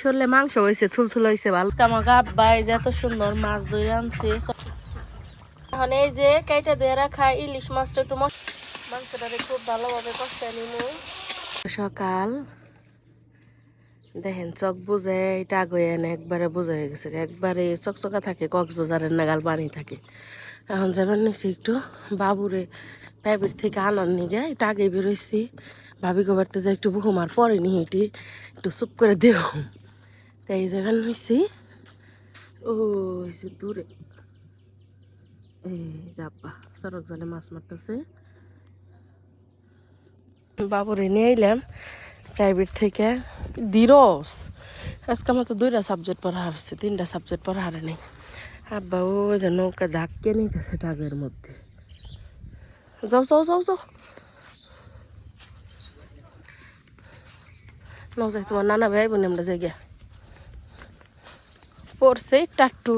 শুনলে মাংস হয়েছে থুলথুল হয়েছে ভালো। আমার আব্বাই যে এত সুন্দর মাছ ধরে আনছে। এখন এই যে কেটে দিয়ে রাখা ইলিশ মাছটা একটু মাংসটারে খুব ভালোভাবে কষে নিমু। সকাল। দেখেন চক বুঝে এটা আগে এনে একবারে বুঝে হয়ে গেছে। একবারে চকচকা থাকে কক্সবাজারের নাগাল পানি থাকে। এখন যাবেন নিছি একটু বাবুরে প্রাইভেট থেকে আনার নিগে একটু আগে বেরোইছি ভাবি গোবারতে যে একটু বহুমার পরে নি এটি একটু চুপ করে দেও তাই যাবেন নিছি ও যে দূরে এই যাব্বা সড়ক জলে মাছ মারতেছে বাবুরে নিয়ে এলাম প্রাইভেট থেকে দিরস আজকে আমার তো দুইটা সাবজেক্ট পড়া হারছে তিনটা সাবজেক্ট পড়া হারে নেই আব্বা ও যে নৌকা ধাক্কে নিতেছে টাগের মধ্যে যাও যাও যাও যাও নাও যাই তোমার নানা ভাই বোন আমরা যাই পড়ছে টাট্টু।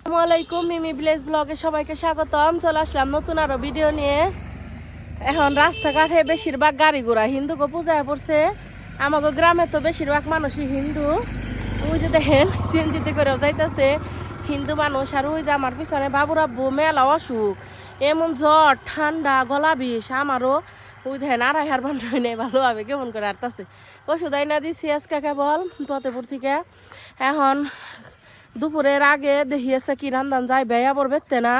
আসসালামু আলাইকুম, মিমি ভিলেজ ব্লগে সবাইকে স্বাগতম। চলে আসলাম নতুন আরও ভিডিও নিয়ে। এখন রাস্তাঘাটে বেশিরভাগ গাড়ি ঘোড়া হিন্দুকে পূজায় পড়ছে। আমাকে গ্রামে তো বেশিরভাগ মানুষই হিন্দু। ওই যে দেখেন, সিএনজিতে করেও যাইতেছে। হিন্দু মানুষ, আর ওই যে আমার পিছনে বাবুর আব্বু মেলা অসুখ। এমন জ্বর, ঠান্ডা, গলা বিষ, আমারও ওই দেখেন আড়াই হার বান্ধব নেই ভালোভাবে কেমন করে আরতাছে ওষুধ আইনা দিছি আজকে কেবল ফতেপুর থেকে। এখন দুপুরের আগে দেখি আছে কি রান্ধান যায় ব্যয় আবার বেরতে না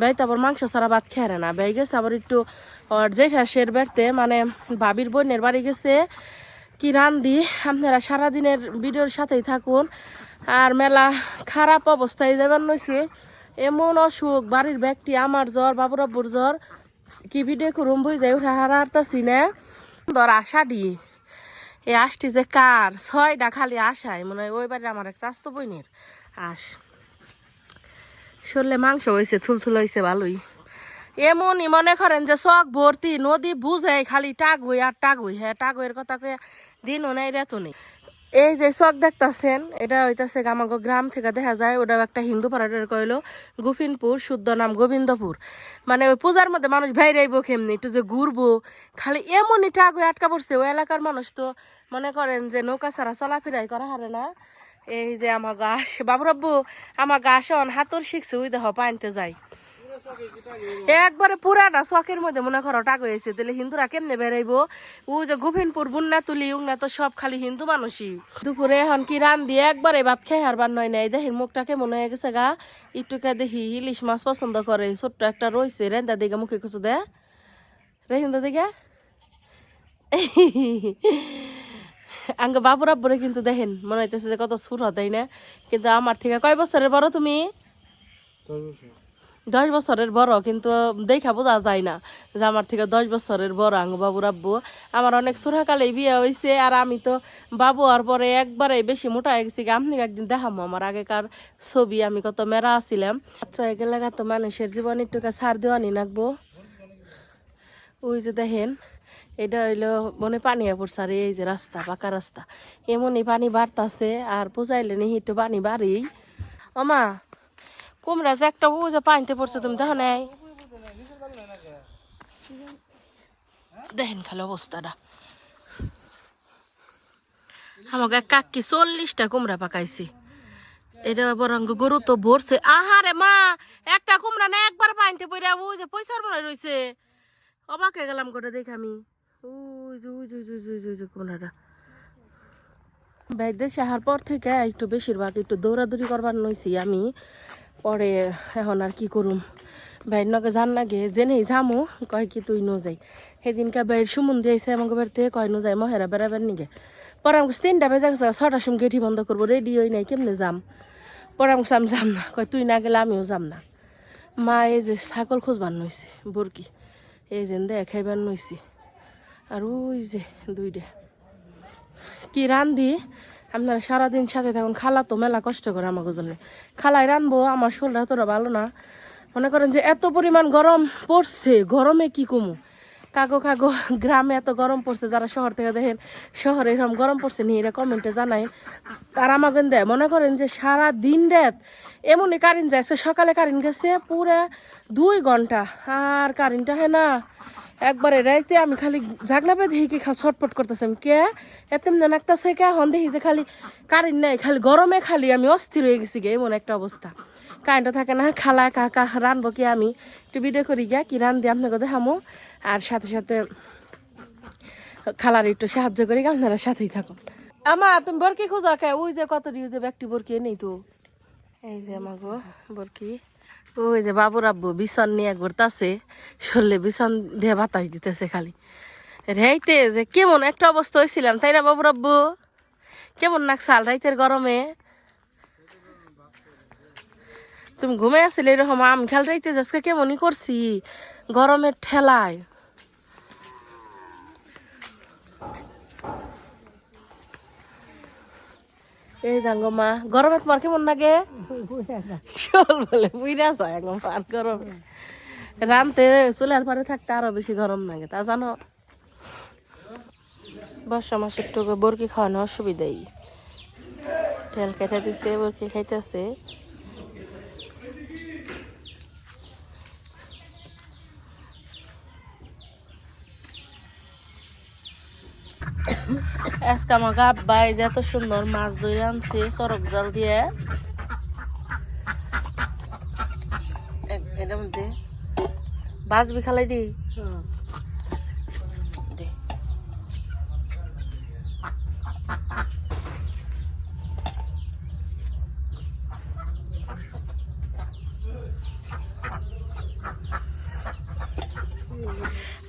ব্যয় তারপর মাংস ছাড়া ভাত খেয়ে না। ব্যয় গেছে আবার একটু, ওর জেঠাশের বেরতে মানে ভাবির বোনের বাড়ি গেছে। কি রান্ধি, আপনারা সারাদিনের ভিডিওর সাথেই থাকুন। আর মেলা খারাপ অবস্থায় যাবেন নইছে। এমন অসুখ, বাড়ির ব্যক্তি, আমার জ্বর বাবুরাব্বুর জ্বর। বই যাই উঠে হারাতাছি না ধর আশা দি। যে কার? ছয়টা খালি আশায় মনে হয় ওই বাড়ি আমার এক চাস্ত বইনের আস শুনলে মাংস হয়েছে থুলথুল হয়েছে ভালোই। এমনই মনে করেন যে চক ভর্তি, নদী বুঝে খালি টাক হই আর টাক হই। হ্যাঁ টাক হইয়ের কথা কয়ে দিনও নেই রেতো নেই। এই যে চক দেখতাছেন, এটা হইতাছে আমাকে গ্রাম থেকে দেখা যায় ওটা একটা হিন্দু পাড়াটার কইলো গোপিনপুর শুদ্ধ নাম গোবিন্দপুর। মানে ওই পূজার মধ্যে মানুষ ভাইরাইবো কেমনি, একটু যে ঘুরবো, খালি এমনই টাক হয়ে আটকা পড়ছে, ওই এলাকার মানুষ তো মনে করেন যে নৌকা ছাড়া চলাফেরাই করা হারে না। এই যে আমার গাছ বাবুরাব্বু আমার গাছ অন হাতর শিখছে, ওই দেহ পাইনতে যাই একবারে পুরাটা শখের মধ্যে মনে করো টাকা হয়েছে, তাহলে হিন্দুরা কেমনে বেরাইবো ও যে গোবিনপুর বুন্না তুলি উংনা তো সব খালি হিন্দু মানুষই। দুপুরে এখন কি রান দিয়ে একবারে ভাত খেয়ে হারবার নয় নাই? দেখেন মুখটা কেমন হয়ে গেছে গা। একটুকে দেখি ইলিশ মাছ পছন্দ করে। ছোট্ট একটা রয়েছে রেন্দা দিকে মুখে কিছু দে। রেন্দা দিকে। আঙ্গ বাবুর আব্বুরে কিন্তু দেখেন, মনে হইতেছে যে কত সুর তাই না। কিন্তু আমার থেকে কয় বছরের বড় তুমি? দশ বছরের বড়, কিন্তু দেখা বোঝা যায় না যে আমার থেকে দশ বছরের বড় আঙ্গ বাবুর আব্বু। আমার অনেক সুরাকালে বিয়ে হয়েছে আর আমি তো বাবু আর পরে একবারে বেশি মোটা হয়ে গেছি আপনি একদিন দেখামো আমার আগেকার ছবি, আমি কত মেরা আছিলাম আচ্ছা এগুলা তো মানুষের জীবন একটুকে ছাড় দেওয়ানি নাকবো। ওই যে দেখেন, এটা হইল মনে পানি পড়ছে আর এই যে রাস্তা, পাকা রাস্তা। এমনই পানি বাড়তাছে আর পূজাইলে নি একটু পানি বাড়ি ওমা কুমড়া যে একটা ও যে পানিতে পড়ছে, তুমি দেখো নাই। দেখেন খালি অবস্থাটা। আমাকে কাকি চল্লিশটা কুমড়া পাকাইছি। এটা বরং গরু তো ভরছে। আহারে মা, একটা কুমড়া না একবার পানিতে পড়ে ও যে পয়সার মনে রয়েছে অবাক হয়ে গেলাম করে দেখ আমি। বাইর দেশে আসার পর থেকে একটু বেশিরভাগ একটু দৌড়াদৌড়ি করবার নইছি আমি। পরে এখন আর কি করুম। বাইর নকে জান নাগে জেনেই যামু, কয় কি তুই ন যাই সেদিনকে বাইর সুমন দিয়েছে আমাকে বাড়িতে কয় ন যাই মহেরা বেড়াবার নিগে। পরে আমাকে তিনটা বেজে গেছে ছটার সময় গেঠি বন্ধ করব, রেডি হই নাই, কেমনে যাম? পরে আমাকে আমি যাম না। কয়, তুই না গেলে আমিও যাম না। মা এই যে ছাগল খুঁজবার নইছে, বরকি। এই যে দেখ, খাইবার নইছি। আর ওই যে দুইটা। কি রান্ধি? আপনারা সারাদিন সাথে থাকুন, খালা তো মেলা কষ্ট করে আমাকে জন্য। খালায় রানবো, আমার শরীর এতটা ভালো না। মনে করেন যে এত পরিমাণ গরম পড়ছে, গরমে কি কমু? কাগো কাগো গ্রামে এত গরম পড়ছে, যারা শহর থেকে দেখেন, শহরে এরকম গরম পড়ছে নি, এরা কমেন্টে জানাই আর আমাকে দেয়, মনে করেন যে সারা দিন রাত এমনই কারেন্ট যাচ্ছে, সকালে কারেন্ট গেছে পুরো দুই ঘণ্টা। আর কারেন্টটা হয় না একবারে রাইতে আমি খালি জাগনা পেয়ে দেখি কি খালি ছটপট করতেছে। কে? না নাকতাছে কে? হন দেখি যে খালি কারেন্ট নাই, খালি গরমে খালি আমি অস্থির হয়ে গেছি গে, এমন একটা অবস্থা। কারেন্টও থাকে না, খালা, কাকা, রানবো কি আমি? একটু ভিডিও করি গিয়া, কি রান দিয়ে আপনাকে দেখামো। আর সাথে সাথে খালার একটু সাহায্য করি আপনারা সাথেই থাকুন। আমা, তুমি বরকি খুঁজো কে? ওই যে কত ইউজে ব্যক্তি বরকি নেই তো। এই যে আমাগো বরকি। ওই যে বাবুর আব্বু বিছন নিয়ে ঘুরতাছে, শরীরে বিছন দিয়ে বাতাস দিতেছে খালি। রাইতে যে কেমন একটা অবস্থা হয়েছিলাম, তাই না বাবুর আব্বু? কেমন নাকসাল রাইতের গরমে? তুমি ঘুমে আসলে এরকম আম খেয়াল রাইতে আজকে কেমনই করছি, গরমের ঠেলায়। এই যাঙ্গো মা, গরমে তোমার কেমন লাগে? শোল বলে, বুইরা যায় পার গরমে। রানতে চুলার পারে থাকতে আরও বেশি গরম লাগে, তা জানো? বর্ষা মাসে একটু বরকি খাওয়ানো অসুবিধাই। তেল কেটে দিছে, বরকি খাইতেছে। আজকে আমাকে আব্বাই যে এত সুন্দর মাছ ধরে আনছে চরক জাল দিয়ে এটার মধ্যে বাজবি খালাই দে।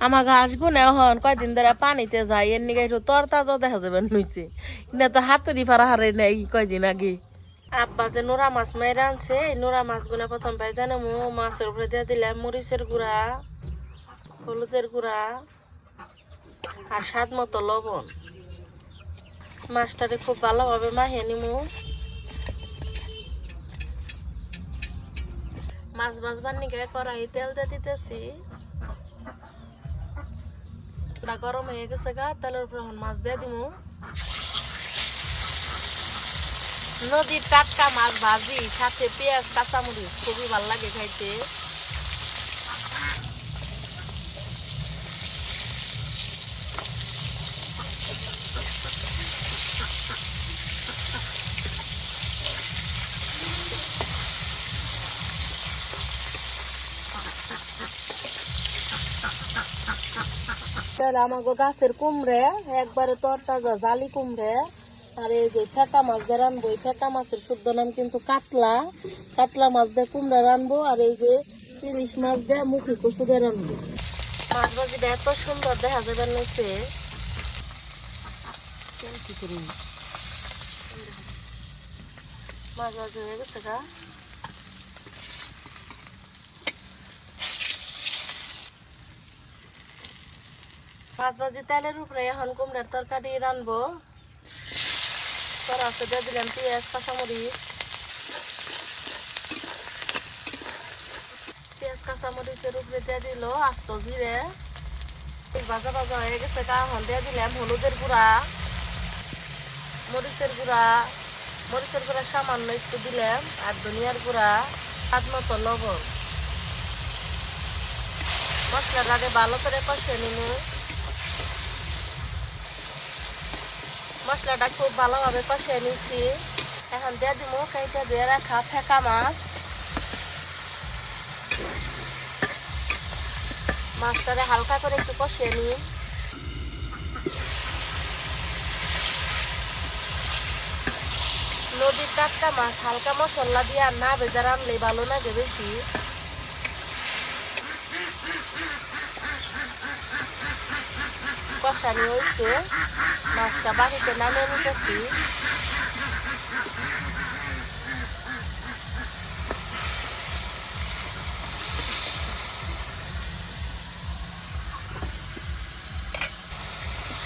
আমাকে আসব না এখন কয়দিন ধরে পানিতে যাই এর নিকে একটু তর তাজা দেখা যাবে নইছে। না তো হাতুড়ি পাড়া হারে নাই কয়দিন আগে। আব্বা যে নোরা মাছ মেরে আনছে, এই নোরা মাছগুলো প্রথম পাই জানো মু, মাছের উপরে দিয়ে দিলাম মরিচের গুঁড়া, হলুদের গুঁড়া আর স্বাদ মতো লবণ। মাছটারে খুব ভালোভাবে মাহিয়ে নিমু। মাছ ভাজবার নিকে কড়াই তেল দিয়ে দিতেছি। পুরা গরম হয়ে গেছে গা তেলের উপর মাছ দিয়ে দিব নদীর টাটকা মাছ ভাজি সাথে পেঁয়াজ কাঁচামরিচ খুবই ভালো লাগে খাইতে তাহলে আমাকে গাছের কুমড়ে, একবারে তরতাজা জালি কুমড়ে, আর এই যে ফেকা মাছ দিয়ে রানবো এই ফেকা মাছের শুদ্ধ নাম কিন্তু কাতলা। কাতলা মাছ দিয়ে কুমড়া রানবো আর এই যে ইলিশ মাছ দিয়ে মুখি কচু দিয়ে রানবো মাছ ভাজিটা এত সুন্দর দেখা যাবে নিচে মাছ ভাজি হয়ে গেছে গা। মাছ বাজি তেলের উপরে এখন কুমড়ার তরকারি রানবো। কড়াতে দিয়ে দিলাম পেঁয়াজ, কাঁচামরিচ। পেঁয়াজ, কাঁচামরিচের উপরে দিয়ে দিল আস্ত জিরে। ভাজা ভাজা হয়ে গেছে এখন দিয়ে দিলাম হলুদের গুঁড়া, মরিচের গুঁড়া। মরিচের গুঁড়া সামান্য একটু দিলাম, আর ধনিয়ার গুঁড়া, স্বাদ মতো লবণ। মশলাটাকে ভালো করে কষে নিমু। মশলাটা খুব ভালোভাবে কষিয়ে নিচ্ছি। এখন দিয়ে দিব কেটে দিয়ে রাখা ফেঁকা মাছ। মাছটারে হালকা করে একটু কষিয়ে নিই। নদীর টাটকা মাছ হালকা মশলা দিয়ে আর না ভেজা রানলে ভালো লাগে বেশি। কষানি হয়েছে মাছটা বাড়িতে নামিয়ে নিতেছি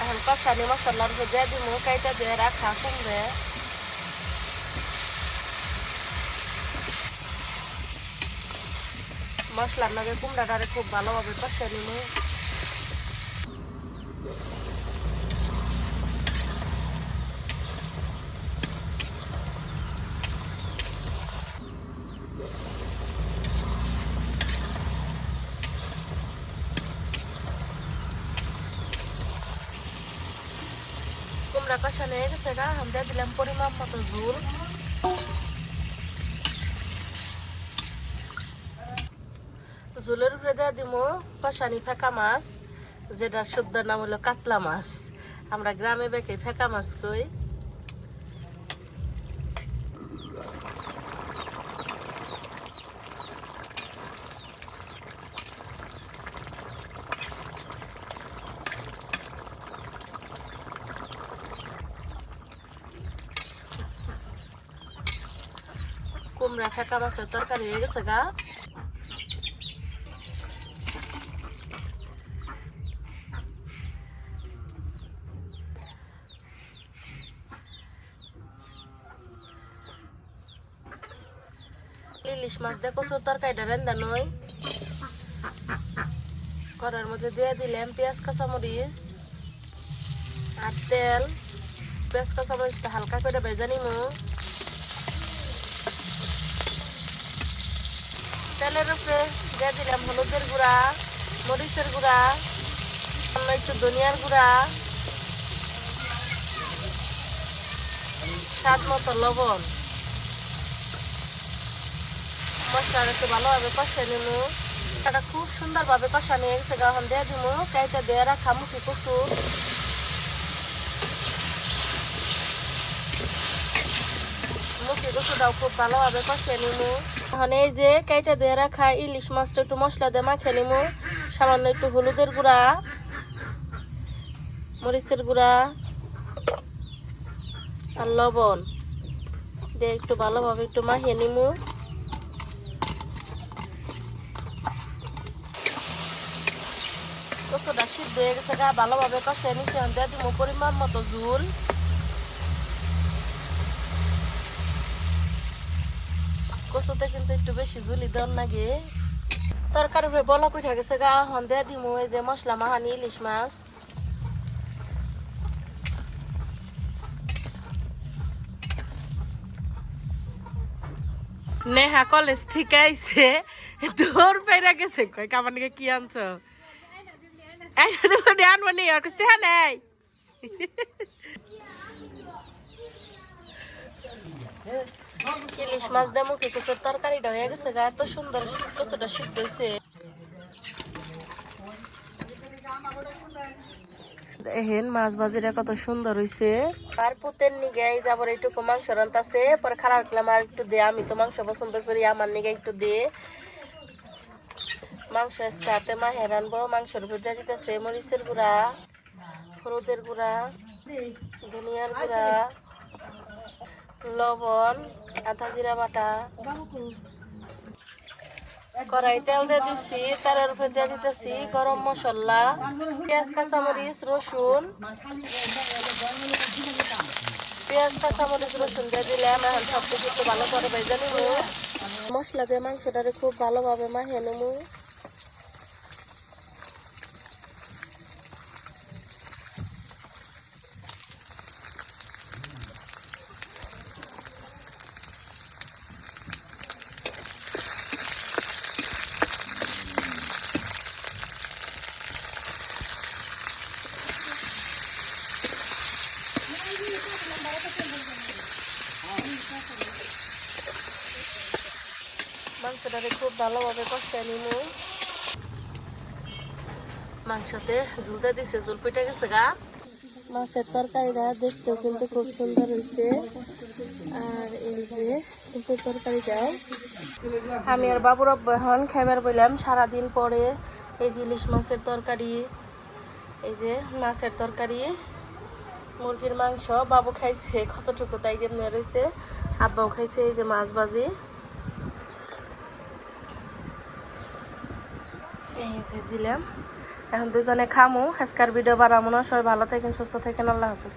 এখন কষানি মশলার ভেজে দিব কাইটা দিয়ে রাখা কুমড়ে মশলার লগে কুমড়াটারে খুব ভালোভাবে কষিয়ে নিব কুমড়া কষানো হয়ে গেছে গা? আমি দিলাম পরিমাপ মতো ঝুল। জোলের উপরে দেওয়া দিব কষানি ফেঁকা মাছ যেটা শুদ্ধ নাম হলো কাতলা মাছ। আমরা গ্রামে বেঁকে ফেঁকা মাছ কই। কুমড়া ফেকা মাছের তরকারি হয়ে গেছে গা। ইলিশ মাছ দিয়ে কচুর তরকারিটা রান্দা নয়। করার মধ্যে দিয়ে দিলাম পেঁয়াজ, কাঁচামরিচ আর তেল। পেঁয়াজ, কাঁচামরিচটা হালকা করে ভেজে নিমু তেলের উপরে দিয়ে দিলাম হলুদের গুঁড়া, মরিচের গুঁড়া একটু ধনিয়ার গুঁড়া, স্বাদ মতো লবণ। মশলাটা একটু ভালোভাবে কষে নিব। এটা খুব সুন্দরভাবে কষা নিয়ে গেছে গখন দিয়ে দিব। কাইটা দিয়ে রাখা মুখি কচু। মুখি কচুটাও খুব ভালোভাবে কষে নিব। এখন এই যে কাইটা দিয়ে রাখা ইলিশ মাছটা একটু মশলা দিয়ে মাখে নিব সামান্য একটু হলুদের গুঁড়া, মরিচের গুঁড়া আর লবণ দিয়ে একটু ভালোভাবে একটু মাখিয়ে নিমু। কচুটা সিদ্ধ হয়ে গেছে ভালোভাবে কষে নিচে দিয়ে দিব পরিমাণ মতো ঝুল। কচুতে কিন্তু একটু বেশি ঝুলি দেওয়ার লাগে। তরকারি উপরে বলক উঠে গেছে গা, হন দিয়ে দিব এই যে মশলা মাহানি ইলিশ মাছ। নেহা কলেজ ঠিক আইছে তোর পেরা গেছে। কই কামানিকে কি আনছো? নেই। ইলিশ মাছ দিয়ে মুখে কচুর তরকারিটা হয়ে গেছে গা, এত সুন্দর কচুটা সিদ্ধ দেখেন মাছ ভাজিটা কত সুন্দর হইছে। আর পুতের নিগে এই যাবার একটু মাংস রান্তাছে, পরে খারাপ করলাম আর একটু দে, আমি তো মাংস পছন্দ করি, আমার নিগে একটু দে। মাংস আজকে হাতে মাহে রানবো, মাংসের উপর দিতেছে মরিচের গুঁড়া, হলুদের গুঁড়া, ধনিয়ার গুঁড়া, লবণ আধা জিরা বাটা। কড়াই তেল দিয়ে দিচ্ছি তার উপরে দিয়ে দিতেছি গরম মশলা, পেঁয়াজ, কাঁচামরিচ, রসুন। পেঁয়াজ, কাঁচামরিচ, রসুন দিয়ে দিলাম, এখন সব কিছু ভালো করে ভেজে নিব। মশলা দিয়ে মাংসটারে খুব ভালোভাবে মাখিয়ে নেব। মাংসটারে খুব ভালোভাবে কষায় নিব। মাংসতে ঝুলতে দিছে, ঝুল পিটে গেছে গা। মাছের তরকারিটা দেখতেও কিন্তু খুব সুন্দর হয়েছে। আর এই যে কুচুর তরকারিটা আমি আর বাবুর এখন খাইবার বললাম, সারাদিন পরে এই যে ইলিশ মাছের তরকারি, এই যে মাছের তরকারি, মুরগির মাংস। বাবু খাইছে, কতটুকু তাই যেমনি রয়েছে, আব্বাও খাইছে এই যে মাছ ভাজি এই যে দিলাম। এখন দুজনে খামু। আজকের ভিডিও বাড়ামো সবাই ভালো থাকেন সুস্থ থাকেন। আল্লাহ হাফিজ।